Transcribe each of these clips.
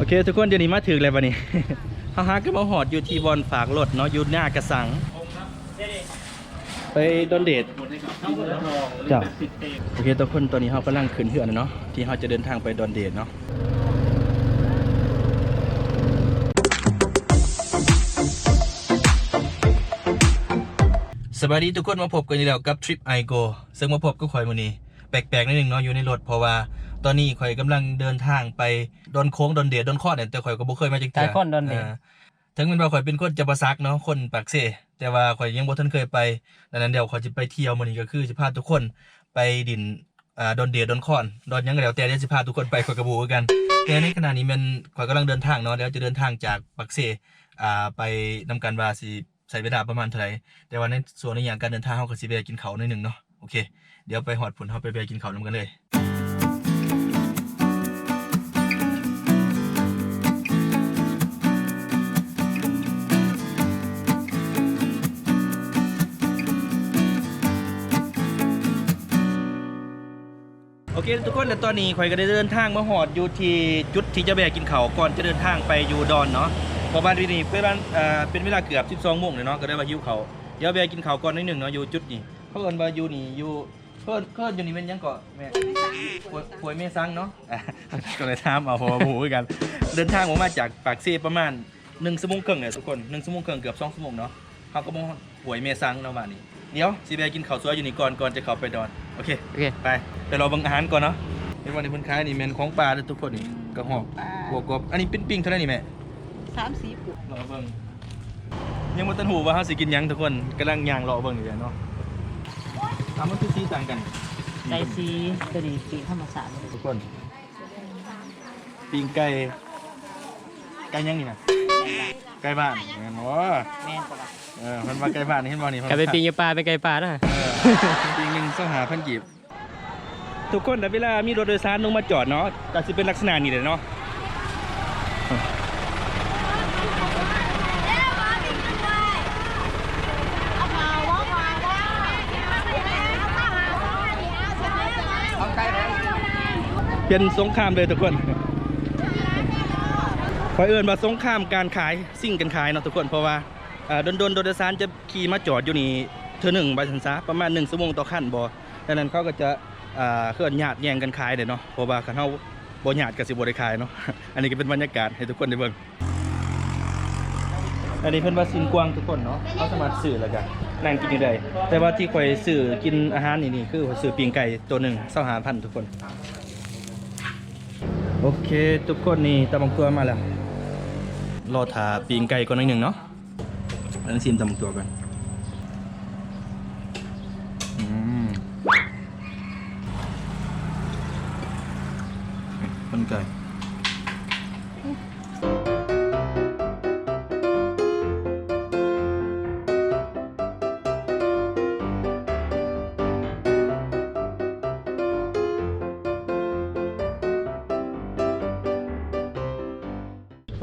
โอเค ทุกคนเดี๋ยวนี้มาถึงแล้ววันนี้เฮาฮักก็มาหอดอยู่ที่บอลฝากรถเนาะอยู่หน้ากระสัง ไปดอนเดทจ้ะโอเคทุกคนตอนนี้เรากำลังขึ้นเหือนเนาะที่เราจะเดินทางไปดอนเดทเนาะสวัสดีทุกคนมาพบกันอีกแล้วกับทริปไอโกซึ่งมาพบก็ข่อยมือนี้ แปลกๆนิดนึงเนาะอยู่ในรถเพราะว่าตอนนี้ข่อยกำลังเดินทางไปดอนโค้งดอนเดทดอนข้อเนี่ยแต่ข่อยก็บ่เคยมาจักเทื่สายค้อนดอนเดชาถึงแมันว่าข่อยเป็นคนจะประซักเนาะคนปากเสแต่ว่าข่อยยังบ่ทันเคยไปดังนั้นเดี๋ยวข่อยจะไปเที่ยวมื้อนี้ก็คือสิพาทุกคนไปดินอ่าดอนเดดดอนคอนดอนหยังก็แล้วแต่เดี๋ยวสิพาทุกคนไปข่อยก็บ่รู้คือกันแต่ในขณะนี้มันข่อยกำลังเดินทางเนาะเดี๋ยวจะเดินทางจากปากเสอ่าไปนำกันว่าสิใช้เวลาประมาณเท่าไหร่แต่ว่าในส่วนในอย่างการเดินทางเฮาก็สิไปกินข้าวหน่อยหนึงเนาะ โอเค เดี๋ยวไปฮอดผลเฮาไปไปกินข้าวนำกันเลยโอเคทุกคนแล้วตอนนี้ข่อยก็ได้เดินทางมาหอดอยู่ที่จุดที่จะแบกกินเขาก่อนจะเดินทางไปอยู่ดอนเนาะเพราะว่าที่นี่เป็นวันเอ่อเป็นเวลาเกือบ 12โมงเลยเนาะก็ได้มาหิวเขาเดี๋ยวแบกกินเขาก่อนนิดหนึ่งเนาะอยู่จุดนี้ เขาเอิ้นว่าอยู่นี่อยู่เพิ่นเพิ่นอยู่นี่เป็นหยังเกาะแม่ป่วยป่วยเมซังเนาะอะก็เลยถามเอาเพราะว่าหมูคือกัน เดินทางออกมาจากปากเซประมาณ1ชั่วโมงครึ่งเนี่ยทุกคน1ชั่วโมงครึ่งเกือบ2ชั่วโมงเนาะเขาก็บ่ป่วยเมซังเนาะว่านี่เดี๋ยวสิแบกกินข้าวสวยอยู่นี่ก่อนก่อนจะเข้าไปดอนโอเค โอเค ไปไปรอเบังอาหารก่อนเนาะเป็นวันนี้เพิ่นขายนี่แม่นของปลาเด้อทุกคนนี่กระหอกบวกกบอันนี้เป็นปิ้งเท่าไหร่นี่แม่สามสี่ปุกรอเบิ่งยังบ่ทันหูว่าเฮาสิกินหยังทุกคนกำลังย่างรอเบิ่งอยู่เนาะ ถามมันคือสีต่างกันใจซีตัวนี้ปีธรรมศาสตร์ทุกคนปิ้งไก่ไก่หยังนี่น่ะไก่บ้านแม่นบ่แม่นกว่าเออเพิ่นว่าไก่บ้านนี่เห็นบ่นี่กลายเป็นปิงอยู่ปลาเป็นไก่ปลานะเออปิ้งหนึง2 5 0 0กีบทุกคนแต่เวลามีรถโดยสารลงมาจอดเนาะก็สิเป็นลักษณะนี้แหละเนาะ เป็นสงครามเลยทุกคนขอเอื่นว่าสงครามการขายสิ่งกันขายเนาะทุกคนเพราะว่าโดนโดนโดยสารจะขี่มาจอดอยู่นี่เธอหนึ่งใบสันซาประมาณหนึ่งชั่วโมงต่อขั้นบอดังนั้นเขาก็จะเคลื่อนญาติแย่งกันขายเลยเนาะเพราะว่าคันเขาบ่ญาติกับสิบ่ได้ขายเนาะอันนี้ก็เป็นบรรยากาศให้ทุกคนได้เบิ่งอันนี้เพิ่นว่าสินกวางทุกคนเนาะเขาสามารถซื้อแล้วกันนั่งกินอยู่ได้แต่ว่าที่ข่อยซื้อกินอาหารนี่นี่คือข่อยซื้อปิ้งไก่ตัวหนึ่งเศร้าหาพันทุกคน โอเค ทุกคนนี่ตำบักตัวมาแล้ว รอถาปีงไก่ก่อนหนิดหนึ่งเนาะอันนี้ซิมตำบักตัวกันอืมมันไก่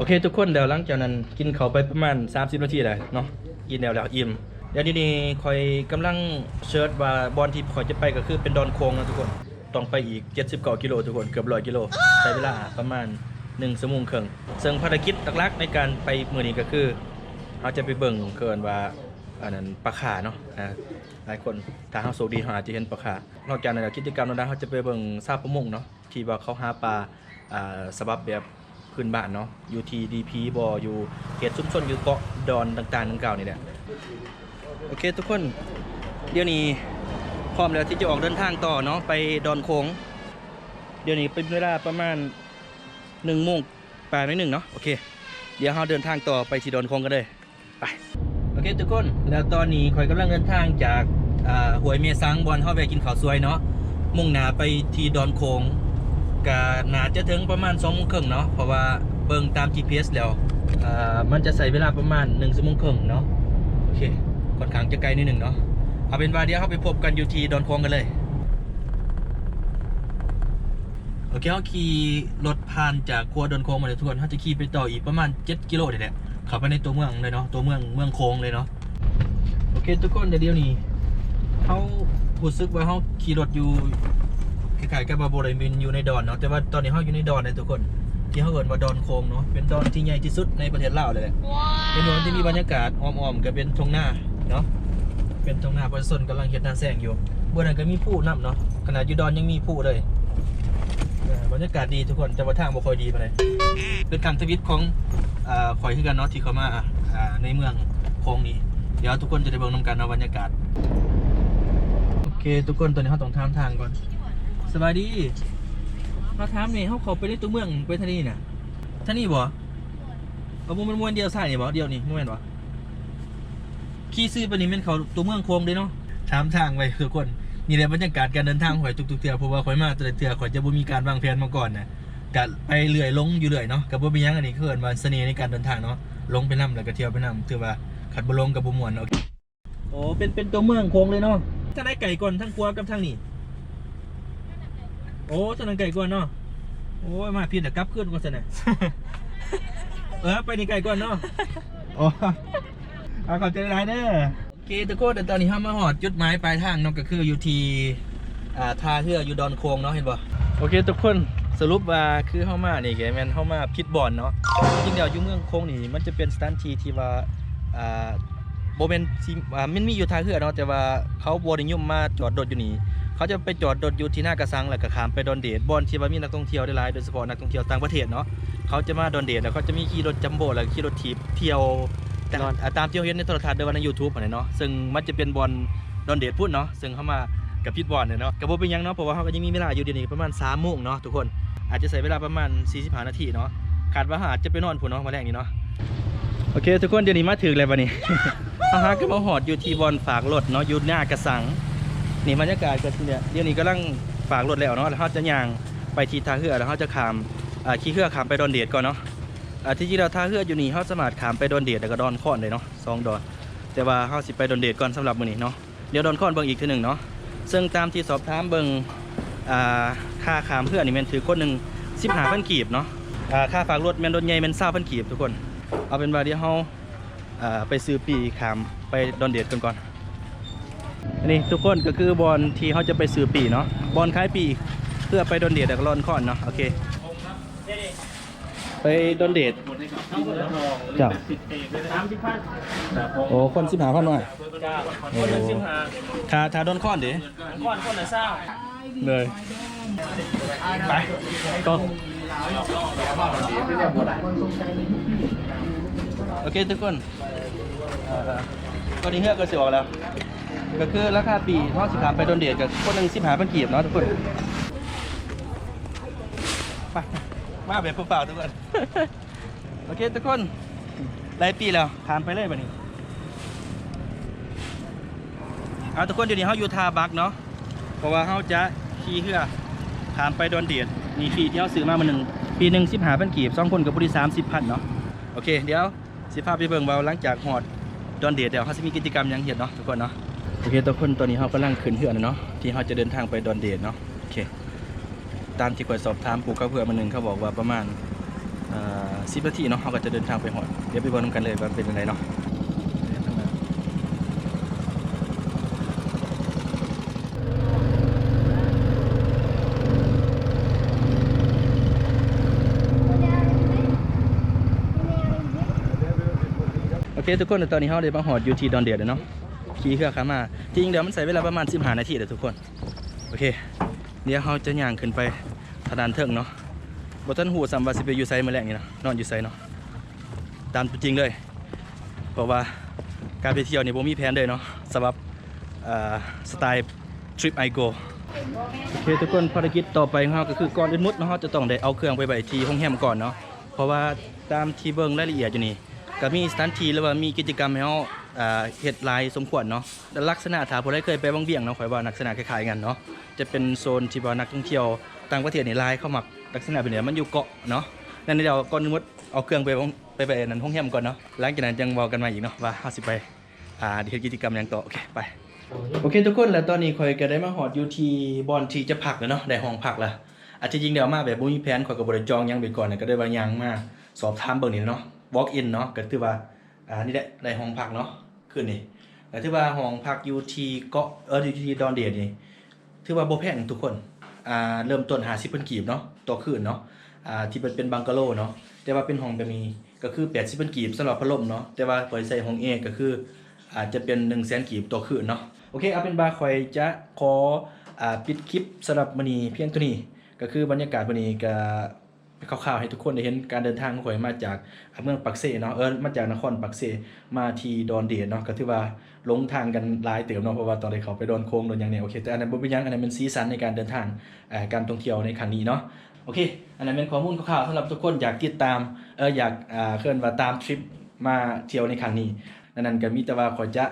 โอเค ทุกคนเดี๋ยวหลังจากนั้นกินเขาไปประมาณ 30 นาทีเลยเนาะกินแล้วแล้วอิ่มเดี๋ยวนี้นี่คอยกำลังเชิร์ชว่าบอลที่คอยจะไปก็คือเป็นดอนโคงนะทุกคนต้องไปอีก 79กิโลทุกคนเกือบร้อยกิโลใช้เวลาประมาณ1ชั่วโมงครึ่งซึ่งภารกิจหลักๆในการไปมือนี้ก็คือเราจะไปเบิ่งเกินว่าอันนั้นปลาขาเนาะนะหลายคนถ้าเขาโชคดีเขาอาจจะเห็นปลาขานอกจากนั้นกิจกรรมนั้นเขาจะไปเบิ่งซาประมงเนาะที่ว่าเขาหาปลาอ่าสบับแบบ พื้นบ้านเนาะอยู่ที่ดีพีบออยู่เขตชุมชนอยู่เกาะดอนต่างๆดังกล่าวนี่แหละโอเคทุกคนเดี๋ยวนี้พร้อมแล้วที่จะออกเดินทางต่อเนาะไปดอนโคงเดี๋ยวนี้เป็นเวลาประมาณหนึ่งโมงแปดหนึ่งเนาะโอเค เดี๋ยวเราเดินทางต่อไปที่ดอนโคงกันเลยไปโอเคทุกคนแล้วตอนนี้ข่อยกำลังเดินทางจากอ่าหวยเมซังบอลเข้าไปกินข้าวซวยเนาะมุ่งหน้าไปที่ดอนโคง ก็น่าจะถึงประมาณ2องโมงครึ่งเนาะเพราะว่าเบิ่งตาม GPS แล้วอ่ามันจะใส่เวลาประมาณ1ชั่วโมงครึ่งเนาะโอเคค่อนข้างจะไกลนิดหนึ่งเนาะเอาเป็นว่าเดี๋ยวเขาไปพบกันอยู่ที่ดอนควงกันเลยโอเคเขาขี่รถผ่านจากครัวดอนควงมาเลยทุกคนเขาจะขี่ไปต่ออีกประมาณ 7 กิโลเดี๋ยวแหละขับไปในตัวเมืองเลยเนาะตัวเมืองเมืองโค้งเลยเนาะโอเคทุกคนเดี๋ยวนี้เขารู้สึกว่าเขาขี่รถอยู่ คล้ายๆกับบาโบเรมินอยู่ในดอนเนาะแต่ว่าตอนนี้เขาอยู่ในดอนเลยทุกคน ที่เขาเอิ้นว่าดอนโคงเนาะเป็นดอนที่ใหญ่ที่สุดในประเทศลาวเลยแหละเป็นดอนที่มีบรรยากาศอ้อมๆก็เป็นทงหน้าเนาะเป็นทงหน้าประชาชนกำลังเฮ็ดหน้าแซงอยู่บนนั้นก็มีผู้นํเนาะขนาดอยู่ดอนยังมีผู้เลยเออบรรยากาศดีทุกคนแต่ว่าทางบ่ค่อยดีปานใดเป็นการทวิตของอ่าข่อยคือกันเนาะที่เขามาอ่าในเมืองโคงนี้เดี๋ยวทุกคนจะได้เบิ่งนํกันเนาะบรรยากาศโอเค ทุกคนตอนนี้เขาต้องทามทางก่อน สบายดีมาถามนี่เขาเขาไปในตัวเมืองไปท่านี่น่ะท่านี่บ่เอาบุมันมวนเดียวใส่นี่บ่เดียวนี่ม่วนบ่ขี่ซื้อไปนี่แม่นเขาตัวเมืองโคงเด้เนาะถามทางไปทุกคนนี่แหละบรรยากาศการเดินทางข่อยทุกๆเทื่อเพราะว่าข่อยมาแต่ละเทื่อข่อยจะบ่มีการวางแผนมาก่อนน่ะก็ไปเรื่อยลงอยู่เรื่อยเนาะก็บ่มีหยังอันนี้คือเอิ้นว่าเสน่ห์ในการเดินทางเนาะลงไปนํแล้วก็เที่ยวไปนํถือว่าขัดบ่ลงก็บ่ม่วนโอเคโอ้เป็นเป็นตัวเมืองโคงเลยเนาะถ้าได้ไก่ก่อนทั้งกลัวกับทั้งนี่ โอ้ตอนนั้นไก่ก่อนเนาะโอ้ยมาพี่แต่กลับขึ้นก่อนสินะเออไปนี่ไก่ก่อนเนาะโอ้เอาขอบใจร้ายเด้อโอเคทุกคนแต่ตอนนี้ห้ามาหอดจุดหมายปลายทางเนาะก็คืออยู่ที่อ่าท่าเรืออยู่ดอนโคงเนาะเห็นป่โอเคทุกคนสรุปว่าคือเข้ามานี่แกแมนเข้ามาพิษบอลเนาะจริงๆเดี๋ยวอยู่เมืองโคงนี่มันจะเป็นสถานที่ที่ว่าอ่าโบเมนที่อ่ามันมีอยู่ท่าเรือเนาะแต่ว่าเขาบริยมมาจอดรถอยู่นี่ เขาจะไปจอดรถอยู่ที่หน้ากระสังแล้วก็ข้ามไปดอนเดดบอนที่ว่ามีนักท่องเที่ยวได้หลายโดยเฉพาะนักท่องเที่ยวต่างประเทศเนาะเขาจะมาดอนเดดแล้วเขาจะมีขี่รถจัมโบ้แล้วก็ขี่รถทีบเที่ยวแต่อ่าตามที่เราเห็นในโทรทัศน์เดินว่าใน YouTube อันนี้เนาะซึ่งมันจะเป็นบอลดอนเดดพูดเนาะซึ่งเขามากับพิทบอลเนี่ยเนาะกับโบเป็นหยังเนาะเพราะว่าเขาก็ยังมีเวลาอยู่เดี๋ยวนี้ประมาณ3โมงเนาะทุกคนอาจจะใช้เวลาประมาณ45นาทีเนาะคาดว่าอาจจะไปนอนพุ่นเนาะมาแรงนี้เนาะโอเค ทุกคนเดี๋ยวนี้มาถึงแล้วบัดนี้อาฮะก็มาหอดอยู่ที่บอลฝากรถเนาะอยู่หน้ากระสัง นี่บรรยากาศก็เนี่ยเดี๋ยวนี้กำลังฝากรถแล้วเนาะแล้วเขาจะย่างไปที่ท่าเรือแล้วเขาจะขามอ่าขี่เรือขามไปดอนเดดก่อนเนาะอ่าที่จริงเราท่าเรืออยู่นี่เขาสามารถขามไปดอนเดดแล้วก็ดอนคอนเลยเนาะสองดอน แต่ว่าเขาสิไปดอนเดดก่อนสำหรับมื้อนี้เนาะเดี๋ยวดอนคอนเบิ่งอีกทีหนึ่งเนาะซึ่งตามที่สอบถามเบิ่งอ่าค่าขามเพื่อนนี่ม่นถือคนหนึ่งสิบห้าพันกีบเนาะอ่าค่าฝากรถแม่นรถใหญ่ม่นเศร้าพันกีบทุกคน เอาเป็นว่าเดี๋ยวเขาอ่าไปซื้อปีขามไปดอนเดดกันก่อนอั นนี้ทุกคนก็คือบอลที่เขาจะไปซื้อปีเนาะบอลคล้ายปีเพื่อไปดอนเดดแล้วก็รอนคอนเนาะโอเคไปดอนเดดจ้าโอ้คนสิบหาพันหน่อยจ้าคนละสิบห้าทาทาดอนคอนเด้ก่อนคนละเศร้าเลยไปก็โอเคทุกคนเอ่อตอนนี้เฮือกก็สิออกแล้ว ก็คือราคาปีทอดสิขามไปโดนเดทกับคนหนึ่งสิบหาพันกีบเนาะทุกคนไปมาแบบเปล่าๆทุกคน โอเคทุกคนหลายปีแล้วผ่านไปเลยบัดนี้เอาทุกคนเดี๋ยวนี้เขาอยู่ทาบักเนาะเพราะว่าเขาจะขี่เรือผ่านไปโดนเดทมีฟรีที่เขาซื้อมามาหนึ่งปีหนึ่งสิบหาพันกีบสองคนกับบริสามสิบพันเนาะโอเค เดี๋ยวสิพาไปเบิ่งว่าหลังจากหอดดอนเดทเดี๋ยวเขาจะมีกิจกรรมยังเห็นเนาะทุกคนเนาะ โอเคทุกคนตอนนี้เรากำลังขึ้นเรือนะเนาะที่เราจะเดินทางไปดอนเดดเนาะโอเค ตามที่คอยสอบถามปู่กับเพื่อนมาหนึ่งเขาบอกว่าประมาณสิบนาทีเนาะเราก็จะเดินทางไปหอดเดี๋ยวไปบอกกันเลยว่าเป็นยังไงเนาะโอเคทุกคนตอนนี้เราได้มาหอดอยู่ที่ดอนเดดแล้วเนาะ ขี่เครือขามาจริงเดี๋ยวมันใส่เวลาประมาณ15นาทีเดี๋ยวทุกคน โอเค เดี๋ยวเราจะย่างขึ้นไปทางดานเทิงเนาะบทันหูสัมวาสิไปอยู่ไซมาแรงนี่นะนอนอยู่ไซเนาะตามจริงเลยเพราะว่าการไปเที่ยวนี่ผมมีแผนเลยเนาะสำหรับสไตล์ทริปไอโกโอเคทุกคนภารกิจต่อไปของเราก็คือก่อนอื่นมุดเนาะเราจะต้องได้เอาเครื่องไปไว้ที่ห้องแฮมก่อนเนาะเพราะว่าตามที่เบิ่งรายละเอียดอยู่นี่ก็มีสถานที่หรือว่ามีกิจกรรมให้เรา อ่าเฮ็ดลายสมควรเนาะแต่ลักษณะถาผู้ใดเคยไปบางเวียงเนาะข่อยว่าลักษณะคล้ายๆกันเนาะจะเป็นโซนที่ว่านักท่องเที่ยวต่างประเทศนี่ลายเข้ามาลักษณะเป็นเนี่ยมันอยู่เกาะเนาะนั่นเดี๋ยวก่อนมุดเอาเครื่องไปไปไปนั่นห้องแฮมก่อนเนาะหลังจากนั้นจังเวากันมาอีกเนาะว่าเฮาสิไปอ่าเฮ็ดกิจกรรมหยังต่อโอเคไปโอเคทุกคนแล้วตอนนี้ข่อยก็ได้มาหอดอยู่ที่บอนที่จะพักแล้วเนาะได้ห้องพักแล้วอาจจะจริงเดี๋ยวมาแบบบ่มีแผนข่อยก็บ่ได้จองหยังไปก่อนนะก็ได้ว่าหยังมาสอบถามเบิ่งนี่เนาะ walk in เนาะก็ถือว่าอ่านี่แหละได้ห้องพักเนาะ คืนนี้ก็ถือว่าห้องพักยูทีเกาะเออยูทีดอนเดดนี่ถือว่าโบแพงทุกคนอ่าเริ่มต้น50,000กีบเนาะต่อคืนเนาะอ่าที่เป็นเป็นบังกะโลเนาะแต่ว่าเป็นห้องแบบนี้ก็คือ80เป็นกีบสำหรับพัดลมเนาะแต่ว่าข่อยใส่ห้องแอก็คืออาจจะเป็น1 0 0 0 0แสนกีบต่อคืนเนาะโอเคเอาเป็นบาข่อยจะขออ่าปิดคลิปสำหรับมื้อนี้เพียงเท่านี้ก็คือบรรยากาศมื้อนี้ก็ คร่าวๆให้ทุกคนได้เห็นการเดินทางของข่อยมาจากเมืองปักเซเนาะเออมาจากนครปักเซมาที่ดอนเดดเนาะก็ถือว่าลงทางกันหลายเติมเนาะเพราะว่าตอนที่เขาไปดอนโค้งโดนอย่างเนี้ยโอเคแต่อันนั้นบ่เป็นยังอันนั้นเป็นสีสันในการเดินทางการท่องเที่ยวในครั้งนี้เนาะโอเค อันนั้นเป็นข้อมูลคร่าวๆสำหรับทุกคนอยากติดตาม เอออยากอ่าเคลื่อนว่าตามทริปมาเที่ยวในครั้งนี้ดังนั้นก็มีแต่ว่าขอจะ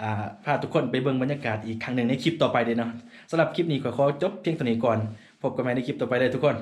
อ่าพาทุกคนไปเบิ่งบรรยากาศอีกครั้งหนึ่งในคลิปต่อไปเลยเนาะสำหรับคลิปนี้ขอขอจบเพียงเท่านี้ก่อน พบกันใหม่ในคลิปต่อไปเลยทุกคน